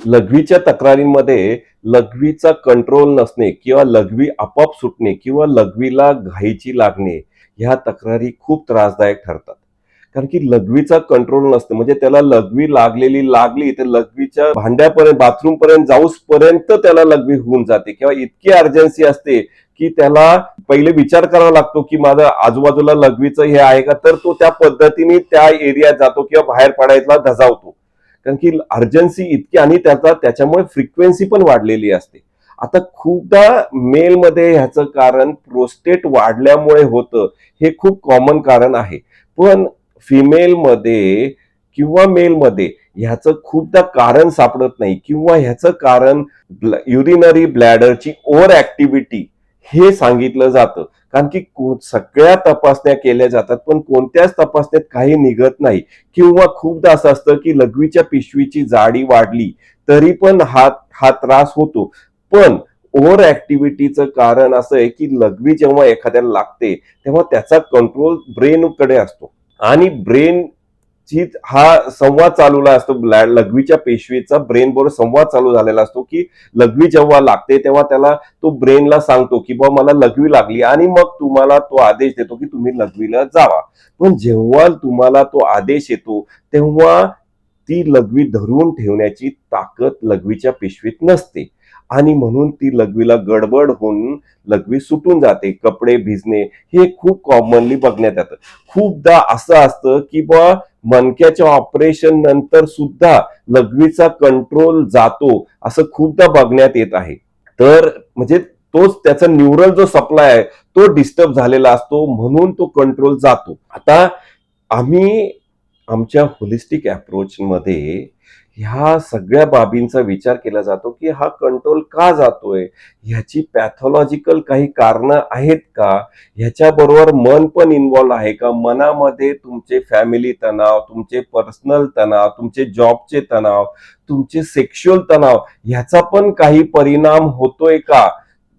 लघवीच्या तक्रारींमध्ये लघवीचा control नसणे किंवा लघवी आपाप सुटणे किंवा लघवीला घाईची लागणे ह्या तक्रारी खूप त्रासदायक ठरतात. कारण की लघवीचा कंट्रोल नसते म्हणजे त्याला लघवी लागलेली लागली तर लघवीच्या भांड्यापर्यंत बाथरूम पर्यंत जाऊस पर्यंत त्याला लघवी होऊन जाते किंवा इतकी अर्जन्सी असते की त्याला पहिले विचार करावा लागतो की माझं आजूबाजूला लघवीचं हे आहे का? तर तो त्या पद्धतीने त्या एरियात जातो किंवा बाहेर पडायला धजावतो. कारण की अर्जन्सी इतकी आणि त्याचा त्याच्यामुळे फ्रिक्वेन्सी पण वाढलेली असते. आता खूपदा मेलमध्ये ह्याचं कारण प्रोस्टेट वाढल्यामुळे होतं हे खूप कॉमन कारण आहे. पण फिमेलमध्ये किंवा मेलमध्ये ह्याचं खूपदा कारण सापडत नाही किंवा ह्याचं कारण युरिनरी ब्लॅडरची ओव्हर ऍक्टिव्हिटी हे सांगितलं जातं. कारण की सगळ्या तपासण्या केल्या जातात पण कोणत्याच तपासण्यात काही निघत नाही. किंवा खूपदा असं असतं की लघवीच्या पिशवीची जाडी वाढली तरी पण हा हा त्रास होतो. पण ओव्हर ऍक्टिव्हिटीचं कारण असं आहे की लघवी जेव्हा एखाद्याला लागते तेव्हा त्याचा कंट्रोल ब्रेनकडे असतो. आणि ब्रेन हा संवाद चालूला असतो लघवीच्या पेशवीचा ब्रेन बरोबर संवाद चालू झालेला असतो की लघवी जेव्हा लागते तेव्हा त्याला तो ब्रेनला सांगतो की बा मला लघवी लागली आणि मग तुम्हाला तो आदेश देतो की तुम्ही लघवीला जावा. पण जेव्हा तुम्हाला तो आदेश येतो तेव्हा ती लघवी धरून ठेवण्याची ताकद लघवीच्या पिशवीत नसते. आणि म्हणून ती लघवीला गडबड होऊन लघवी सुटून जाते. कपडे भिजणे हे खूप कॉमनली बघण्यात येतं. खूपदा असं असतं की बा मणक्याच्या ऑपरेशन नंतर सुद्धा लघवीचा कंट्रोल जातो असं खूपदा बघण्यात येत आहे. तर म्हणजे तोच त्याचा न्यूरल जो सप्लाय आहे तो डिस्टर्ब झालेला असतो म्हणून तो कंट्रोल जातो. आता आम्ही आमच्या होलिस्टिक अप्रोच मध्ये ह्या सगळ्या बाबींचा विचार केला जातो की हा कंट्रोल का जातोय? ह्याची पॅथॉलॉजिकल काही कारणं आहेत का? ह्याच्याबरोबर मन पण इन्व्हॉल्व आहे का? मनामध्ये तुमचे फॅमिली तणाव तुमचे पर्सनल तणाव तुमचे जॉबचे तणाव तुमचे सेक्शुअल तणाव ह्याचा पण काही परिणाम होतोय का?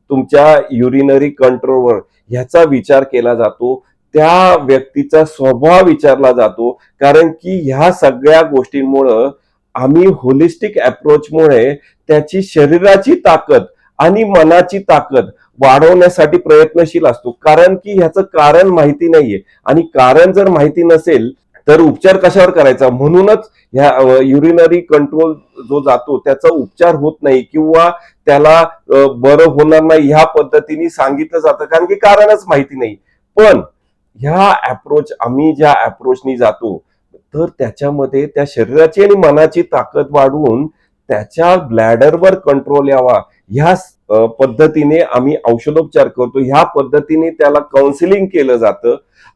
तुमच्या युरिनरी कंट्रोलवर ह्याचा विचार केला जातो. त्या व्यक्तीचा स्वभाव विचारला जातो. कारण की ह्या सगळ्या गोष्टींमुळं आम्ही होलिस्टिक अप्रोचमुळे त्याची शरीराची ताकद आणि मनाची ताकद वाढवण्यासाठी प्रयत्नशील असतो. कारण की ह्याचं कारण माहिती नाहीये. आणि कारण जर माहिती नसेल तर उपचार कशावर करायचा? म्हणूनच ह्या युरिनरी कंट्रोल जो जातो त्याचा उपचार होत नाही किंवा त्याला बरं होणार नाही ह्या पद्धतीने सांगितलं जातं. कारण की कारणच माहिती नाही. पण ह्या अप्रोच आम्ही ज्या अप्रोचनी जातो तर त्याच्यामध्ये त्या शरीराची आणि मनाची ताकद वाढवून त्याच्या ब्लॅडरवर कंट्रोल यावा. ह्या पद्धतीने आम्ही औषधोपचार करतो. ह्या पद्धतीने त्याला काउन्सिलिंग केलं जातं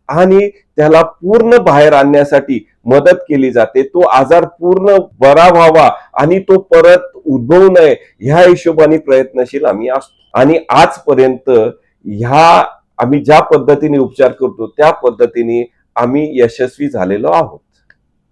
आणि त्याला पूर्ण बाहेर आणण्यासाठी मदत केली जाते. तो आजार पूर्ण बरा व्हावा आणि तो परत उद्भवू नये ह्या हिशोबाने प्रयत्नशील आम्ही असतो. आणि आजपर्यंत ह्या आम्ही ज्या पद्धतीने उपचार करतो त्या पद्धतीने आम्ही यशस्वी झालेलो आहोत.